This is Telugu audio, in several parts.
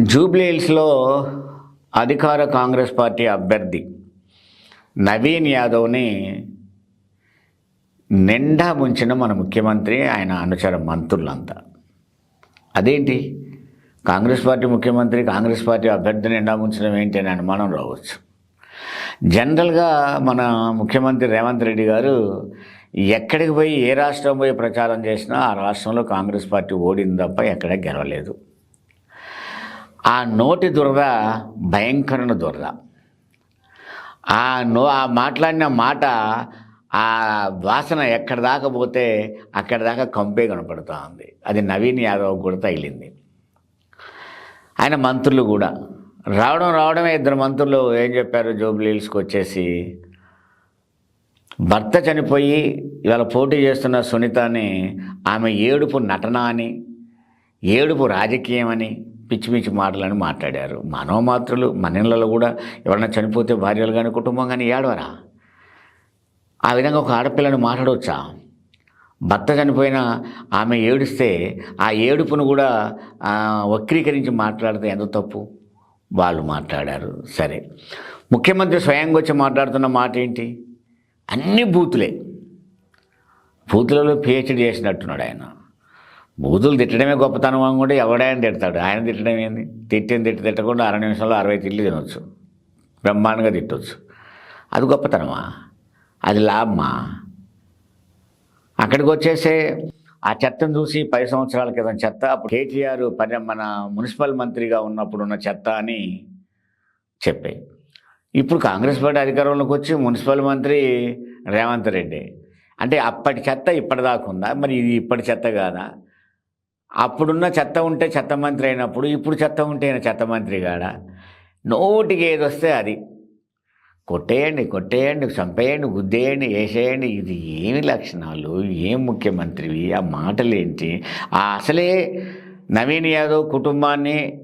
జూబ్లీహిల్స్లో అధికార కాంగ్రెస్ పార్టీ అభ్యర్థి నవీన్ యాదవ్ని నిండా ముంచిన మన ముఖ్యమంత్రి ఆయన అనుచర మంత్రులంతా. అదేంటి? కాంగ్రెస్ పార్టీ ముఖ్యమంత్రి కాంగ్రెస్ పార్టీ అభ్యర్థి నిండా ముంచడం ఏంటి అని అనుమానం రావచ్చు. జనరల్గా మన ముఖ్యమంత్రి రేవంత్ రెడ్డి గారు ఎక్కడికి పోయి ఏ రాష్ట్రం పోయి ప్రచారం చేసినా ఆ రాష్ట్రంలో కాంగ్రెస్ పార్టీ ఓడింది తప్ప ఎక్కడ గెలవలేదు. ఆ నోటి దురద భయంకరమైన దురద. ఆ నో ఆ మాట్లాడిన మాట ఆ వాసన ఎక్కడ దాకా పోతే అక్కడి దాకా కంపే కనపడుతూ ఉంది. అది నవీన్ యాదవ్ కూడా తగిలింది. ఆయన మంత్రులు కూడా. రావడం రావడమే ఇద్దరు మంత్రులు ఏం చెప్పారు? జోబులు వచ్చేసి భర్త చనిపోయి ఇవాళ పోటీ చేస్తున్న సునీతని ఆమె ఏడుపు నటన అని ఏడుపు రాజకీయం అని పిచ్చి పిచ్చి మాటలని మాట్లాడారు. మనోమాత్రులు మన ఇళ్ళలో కూడా ఎవరైనా చనిపోతే భార్యలు కానీ కుటుంబం కానీ ఏడవరా? ఆ విధంగా ఒక ఆడపిల్లని మాట్లాడవచ్చా భర్త చనిపోయిన ఆమె ఏడుస్తే ఆ ఏడుపును కూడా వక్రీకరించి మాట్లాడితే ఎంత తప్పు? వాళ్ళు మాట్లాడారు. సరే. ముఖ్యమంత్రి స్వయంగా వచ్చి మాట్లాడుతున్న మాట ఏంటి? అన్ని బూతులే. బూతులలో పిహెచ్డి చేసినట్టున్నాడు ఆయన. బూతులు తిట్టడమే గొప్పతనం అనుకుంటే ఎవడాయన తిడతాడు? ఆయన తిట్టడం ఏంది? తిట్టిన తిట్టి తిట్టకుండా అర నిమిషంలో అరవై తిట్లు తినొచ్చు. బ్రహ్మాండంగా తిట్టొచ్చు. అది గొప్పతనమా? అది లాభమా? అక్కడికి వచ్చేసే ఆ చెత్తను చూసి పది సంవత్సరాల క్రితం చెత్త అప్పుడు కేటీఆర్ పని మన మున్సిపల్ మంత్రిగా ఉన్నప్పుడు ఉన్న చెత్త అని చెప్పే. ఇప్పుడు కాంగ్రెస్ పార్టీ అధికారంలోకి వచ్చి మున్సిపల్ మంత్రి రేవంత్ రెడ్డి. అంటే అప్పటి చెత్త ఇప్పటిదాకా ఉందా? మరి ఇది ఇప్పటి చెత్త కాదా? అప్పుడున్న చెత్త ఉంటే చెత్త మంత్రి అయినప్పుడు ఇప్పుడు చెత్త ఉంటే చెత్త మంత్రి కాడా? నోటికి ఏది వస్తే అది. కొట్టేయండి కొట్టేయండి చంపేయండి గుద్దేయండి వేసేయండి. ఇది ఏమి లక్షణాలు? ఏం ముఖ్యమంత్రివి? ఆ మాటలేంటి? ఆ అసలే నవీన్ యాదవ్ కుటుంబాన్ని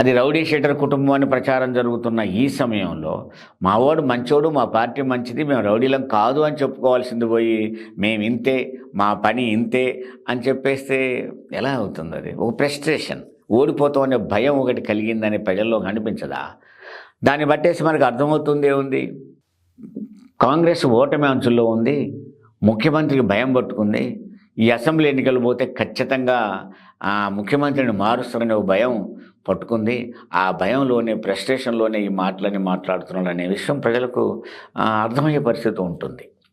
అది రౌడీ షీటర్ అని ప్రచారం జరుగుతున్న ఈ సమయంలో మావాడు మంచోడు మా పార్టీ మంచిది మేము రౌడీలం కాదు అని చెప్పుకోవాల్సింది పోయి మేము ఇంతే మా పని ఇంతే అని చెప్పేస్తే ఎలా అవుతుంది అది? ఒక ప్రెస్ట్రేషన్ ఓడిపోతాం అనే భయం ఒకటి కలిగిందని ప్రజల్లో కనిపించదా? దాన్ని బట్టేసి మనకు అర్థమవుతుంది ఏముంది? కాంగ్రెస్ ఓటమి అంచుల్లో ఉంది ముఖ్యమంత్రికి భయం పట్టుకుంది ఈ అసెంబ్లీ ఎన్నికలు పోతే ఖచ్చితంగా ఆ ముఖ్యమంత్రిని మారుస్తారనే భయం పట్టుకుంది. ఆ భయంలోనే ఫ్రస్ట్రేషన్లోనే ఈ మాటలని మాట్లాడుతున్నాడు అనే విషయం ప్రజలకు అర్థమయ్యే పరిస్థితి ఉంటుంది.